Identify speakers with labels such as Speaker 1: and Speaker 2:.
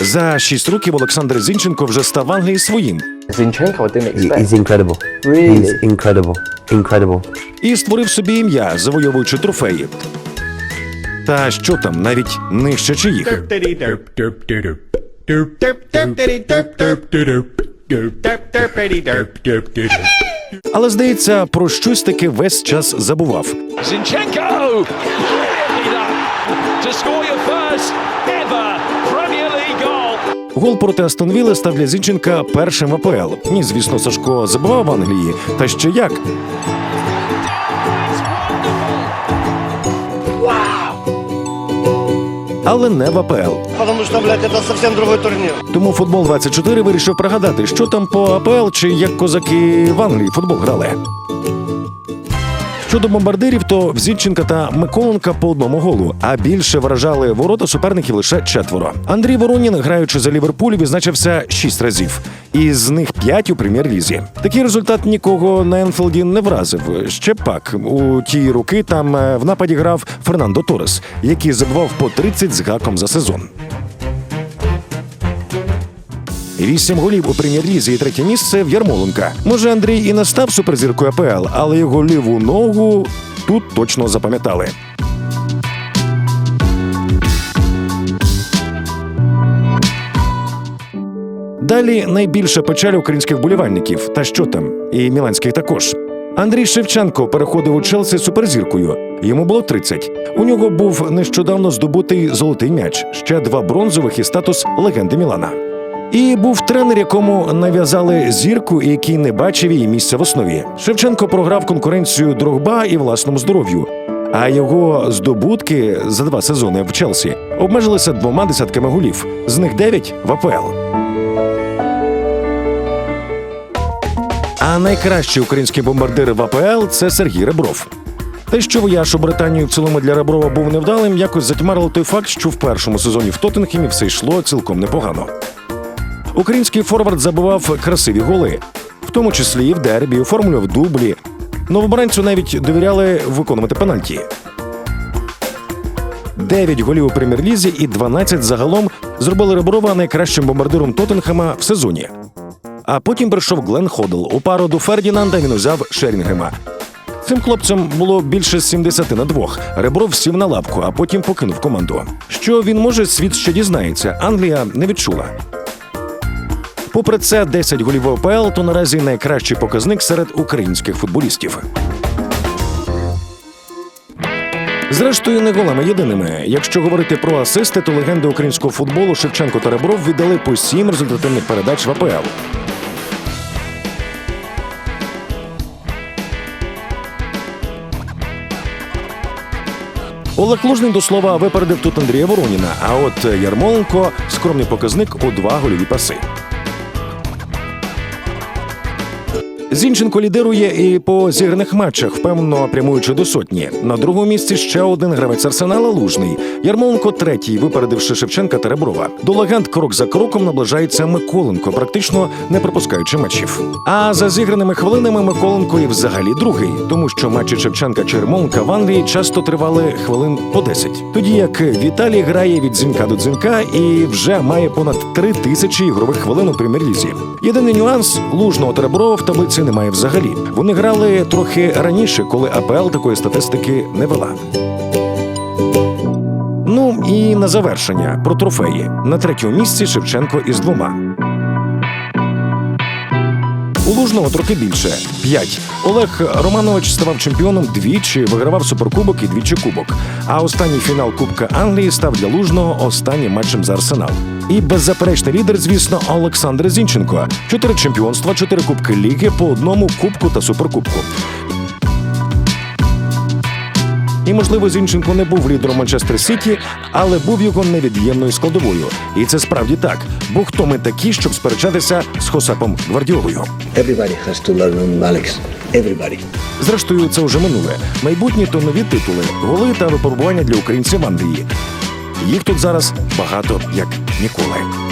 Speaker 1: За шість років Олександр Зінченко вже став Англії своїм
Speaker 2: Zinchenko, I didn't
Speaker 3: He-
Speaker 2: expect.
Speaker 3: He's incredible.
Speaker 2: Really?
Speaker 3: He's incredible. Incredible.
Speaker 1: і створив собі ім'я, завойовуючи трофеї. Та що там, навіть нижче чиїх.
Speaker 4: derp diddy derp derp derp derp derp derp diddy derp derp derp derp derp derp diddy derp derp derp
Speaker 1: Але здається, про щось таки весь час забував.
Speaker 5: Zinchenko!
Speaker 1: Гол проти Астон Вілли став для Зінченка першим АПЛ. Ні, звісно, Сашко забував в Англії. Та ще як? Але не в АПЛ.
Speaker 6: Потому что, блядь, это совсем другой турнир.
Speaker 1: Тому футбол 24 вирішив пригадати, що там по АПЛ чи як козаки в Англії футбол грали. Щодо бомбардирів, то в Зінченка та Миколенка по одному голу, а більше вражали ворота суперників лише четверо. Андрій Воронін, граючи за Ліверпуль, відзначився шість разів, із них п'ять у прем'єр-лізі. Такий результат нікого на Енфілді не вразив. Ще пак у ті роки там е, в нападі грав Фернандо Торес, який забивав по 30 з гаком за сезон. Вісім голів у прем'єр-лізі і третє місце в Ярмоленка. Може, Андрій і не став суперзіркою АПЛ, але його ліву ногу тут точно запам'ятали. Далі найбільша печаль українських вболівальників. Та що там, і міланських також. Андрій Шевченко переходив у Челсі суперзіркою. Йому було 30. У нього був нещодавно здобутий золотий м'яч, ще два бронзових і статус легенди Мілана. І був тренер, якому нав'язали зірку, який не бачив її місця в основі. Шевченко програв конкуренцію Дрогба і власному здоров'ю. А його здобутки за два сезони в Челсі обмежилися двома десятками голів, з них дев'ять в АПЛ. А найкращий український бомбардир в АПЛ це Сергій Ребров. Те, що вояж у Британію в цілому для Реброва був невдалим, якось затьмарило той факт, що в першому сезоні в Тоттенхемі все йшло цілком непогано. Український форвард забивав красиві голи, в тому числі і в дербі, оформлював дублі. Новобранцю навіть довіряли виконувати пенальті. 9 голів у прем'єр-лізі і 12 загалом зробили Реброва найкращим бомбардиром Тоттенхема в сезоні. А потім прийшов Глен Ходл. У пару до Фердінанда він узяв Шерінгема. Цим хлопцям було більше 70 на двох. Ребров сів на лавку, а потім покинув команду. Що він може, світ ще дізнається. Англія не відчула. Попри це, 10 голів ОПЛ – то наразі найкращий показник серед українських футболістів. Зрештою, не голами єдиними. Якщо говорити про асисти, то легенди українського футболу Шевченко та Ребров віддали по сім результативних передач в АПЛ. Олег Лужний до слова випередив тут Андрія Вороніна. А от Ярмоленко скромний показник у два гольові паси. Зінченко лідирує і по зіграних матчах, впевнено прямуючи до сотні. На другому місці ще один гравець арсенала Лужний. Ярмоленко третій, випередивши Шевченка та Реброва. До легенд крок за кроком наближається Миколенко, практично не пропускаючи матчів. А за зіграними хвилинами Миколенко і взагалі другий, тому що матчі Шевченка чи Ярмоленка в Англії часто тривали хвилин по 10. Тоді як Віталій грає від дзвінка до дзвінка і вже має понад три тисячі ігрових хвилин у прем'єр-лізі. Єдиний нюанс лужного та Реброва в таблиці немає взагалі. Вони грали трохи раніше, коли АПЛ такої статистики не вела. Ну і на завершення про трофеї. На третьому місці Шевченко із двома. У Лужного трохи більше п'ять. Олег Романович ставав чемпіоном двічі, вигравав суперкубок і двічі кубок. А останній фінал Кубка Англії став для Лужного останнім матчем за Арсенал. І беззаперечний лідер, звісно, Олександр Зінченко. Чотири чемпіонства, чотири кубки ліги по одному кубку та суперкубку. І, можливо, Зінченко не був лідером Манчестер Сіті, але був його невід'ємною складовою. І це справді так. Бо хто ми такі, щоб сперечатися з Хосепом Гвардіолою?
Speaker 7: Alex. Everybody.
Speaker 1: Зрештою, це вже минуле. Майбутні то нові титули, голи та випробування для українців в Англії. Їх тут зараз багато як ніколи.